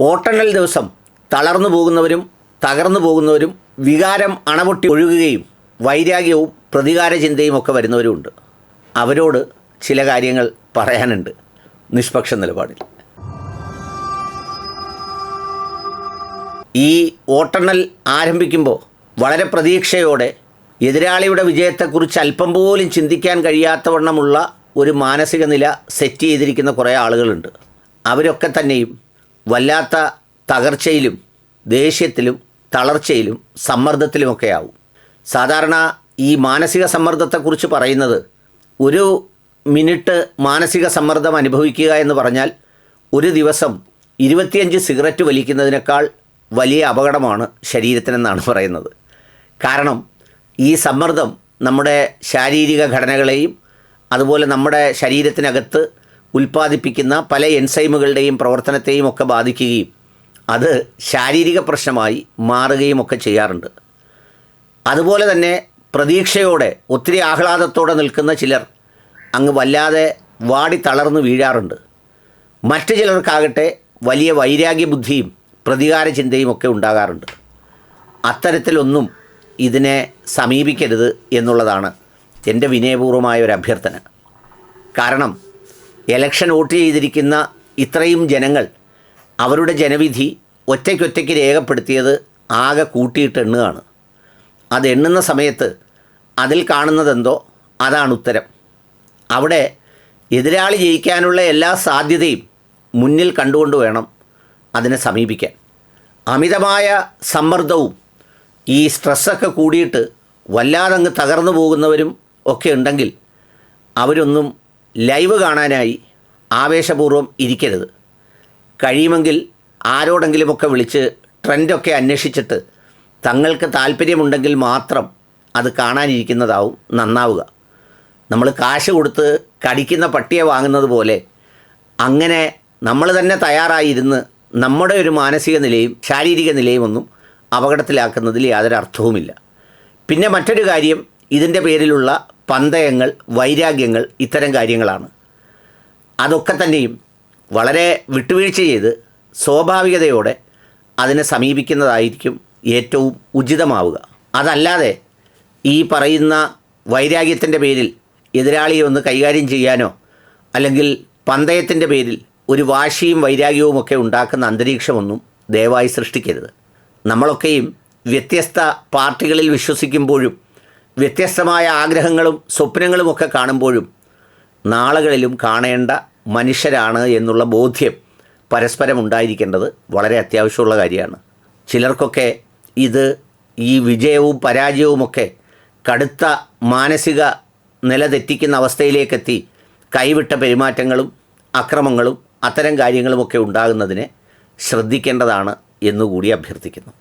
വോട്ടെണ്ണൽ ദിവസം തളർന്നു പോകുന്നവരും തകർന്നു പോകുന്നവരും വികാരം അണപൊട്ടി ഒഴുകുകയും വൈരാഗ്യവും പ്രതികാര ചിന്തയും ഒക്കെ വരുന്നവരുമുണ്ട്. അവരോട് ചില കാര്യങ്ങൾ പറയാനുണ്ട് നിഷ്പക്ഷ നിലപാടിൽ. ഈ വോട്ടെണ്ണൽ ആരംഭിക്കുമ്പോൾ വളരെ പ്രതീക്ഷയോടെ എതിരാളിയുടെ വിജയത്തെക്കുറിച്ച് അല്പം പോലും ചിന്തിക്കാൻ കഴിയാത്തവണ്ണമുള്ള ഒരു മാനസിക നില സെറ്റ് ചെയ്തിരിക്കുന്ന കുറേ ആളുകളുണ്ട്. അവരൊക്കെ തന്നെയും വല്ലാത്ത തകർച്ചയിലും ദേഷ്യത്തിലും തളർച്ചയിലും സമ്മർദ്ദത്തിലുമൊക്കെ ആവും സാധാരണ ഈ മാനസിക സമ്മർദ്ദത്തെക്കുറിച്ച് പറയുന്നത് ഒരു മിനിറ്റ് മാനസിക സമ്മർദ്ദം അനുഭവിക്കുക എന്ന് പറഞ്ഞാൽ ഒരു ദിവസം ഇരുപത്തിയഞ്ച് സിഗരറ്റ് വലിക്കുന്നതിനേക്കാൾ വലിയ അപകടമാണ് ശരീരത്തിനെന്നാണ് പറയുന്നത്. കാരണം ഈ സമ്മർദ്ദം നമ്മുടെ ശാരീരിക ഘടനകളെയും അതുപോലെ നമ്മുടെ ശരീരത്തിനകത്ത് ഉൽപ്പാദിപ്പിക്കുന്ന പല എൻസൈമുകളുടെയും പ്രവർത്തനത്തെയും ഒക്കെ ബാധിക്കുകയും അത് ശാരീരിക പ്രശ്നമായി മാറുകയും ഒക്കെ ചെയ്യാറുണ്ട്. അതുപോലെ തന്നെ പ്രതീക്ഷയോടെ ഒത്തിരി ആഹ്ലാദത്തോടെ നിൽക്കുന്ന ചിലർ അങ്ങ് വല്ലാതെ വാടി തളർന്നു വീഴാറുണ്ട്. മറ്റു ചിലർക്കാകട്ടെ വലിയ വൈരാഗ്യ ബുദ്ധിയും പ്രതികാര ചിന്തയും ഒക്കെ ഉണ്ടാകാറുണ്ട്. അത്തരത്തിലൊന്നും ഇതിനെ സമീപിക്കരുത് എന്നുള്ളതാണ് എന്റെ വിനയപൂർവമായ ഒരു അഭ്യർത്ഥന. കാരണം എലക്ഷൻ വോട്ട് ചെയ്തിരിക്കുന്ന ഇത്രയും ജനങ്ങൾ അവരുടെ ജനവിധി ഒറ്റയ്ക്കൊറ്റയ്ക്ക് രേഖപ്പെടുത്തിയത് ആകെ കൂട്ടിയിട്ട് എണ്ണുകയാണ്. അത് എണ്ണുന്ന സമയത്ത് അതിൽ കാണുന്നതെന്തോ അതാണ് ഉത്തരം. അവിടെ എതിരാളി ജയിക്കാനുള്ള എല്ലാ സാധ്യതയും മുന്നിൽ കണ്ടുകൊണ്ട് വേണം അതിനെ സമീപിക്കാൻ. അമിതമായ സമ്മർദ്ദവും ഈ സ്ട്രെസ്സൊക്കെ കൂടിയിട്ട് വല്ലാതങ്ങ് തകർന്നു പോകുന്നവരും ഒക്കെ ഉണ്ടെങ്കിൽ അവരൊന്നും ലൈവ് കാണാനായി ആവേശപൂർവം ഇരിക്കരുത്. കഴിയുമെങ്കിൽ ആരോടെങ്കിലുമൊക്കെ വിളിച്ച് ട്രെൻഡൊക്കെ അന്വേഷിച്ചിട്ട് തങ്ങൾക്ക് താല്പര്യമുണ്ടെങ്കിൽ മാത്രം അത് കാണാനിരിക്കുന്നതാവും നന്നാവുക. നമ്മൾ കാശ് കൊടുത്ത് കടിക്കുന്ന പട്ടിയെ വാങ്ങുന്നത് പോലെ അങ്ങനെ നമ്മൾ തന്നെ തയ്യാറായിരുന്ന് നമ്മുടെ ഒരു മാനസിക നിലയും ശാരീരിക നിലയും ഒന്നും അപകടത്തിലാക്കുന്നതിൽ യാതൊരു അർത്ഥവുമില്ല പിന്നെ മറ്റൊരു കാര്യം ഇതിന്റെ പേരിലുള്ള പന്തയങ്ങൾ വൈരാഗ്യങ്ങൾ ഇത്തരം കാര്യങ്ങളാണ്. അതൊക്കെ തന്നെയും വളരെ വിട്ടുവീഴ്ച ചെയ്ത് സ്വാഭാവികതയോടെ അതിനെ സമീപിക്കുന്നതായിരിക്കും ഏറ്റവും ഉചിതമാവുക. അതല്ലാതെ ഈ പറയുന്ന വൈരാഗ്യത്തിന്റെ പേരിൽ എതിരാളിയെ ഒന്ന് കൈകാര്യം ചെയ്യാനോ അല്ലെങ്കിൽ പന്തയത്തിന്റെ പേരിൽ ഒരു വാശിയും വൈരാഗ്യവും ഒക്കെ ഉണ്ടാക്കുന്ന അന്തരീക്ഷമൊന്നും ദയവായി സൃഷ്ടിക്കരുത്. നമ്മളൊക്കെയും വ്യത്യസ്ത പാർട്ടികളിൽ വിശ്വസിക്കുമ്പോഴും വ്യത്യസ്തമായ ആഗ്രഹങ്ങളും സ്വപ്നങ്ങളും ഒക്കെ കാണുമ്പോഴും നാളുകളിലും കാണേണ്ട മനുഷ്യരാണ് എന്നുള്ള ബോധ്യം പരസ്പരം ഉണ്ടായിരിക്കേണ്ടത് വളരെ അത്യാവശ്യമുള്ള കാര്യമാണ്. ചിലർക്കൊക്കെ ഇത് ഈ വിജയവും പരാജയവുമൊക്കെ കടുത്ത മാനസിക നില തെറ്റിക്കുന്ന അവസ്ഥയിലേക്കെത്തി കൈവിട്ട പെരുമാറ്റങ്ങളും അക്രമങ്ങളും അത്തരം കാര്യങ്ങളുമൊക്കെ ഉണ്ടാകുന്നതിനെ ശ്രദ്ധിക്കേണ്ടതാണ് എന്നുകൂടി അഭ്യർത്ഥിക്കുന്നു.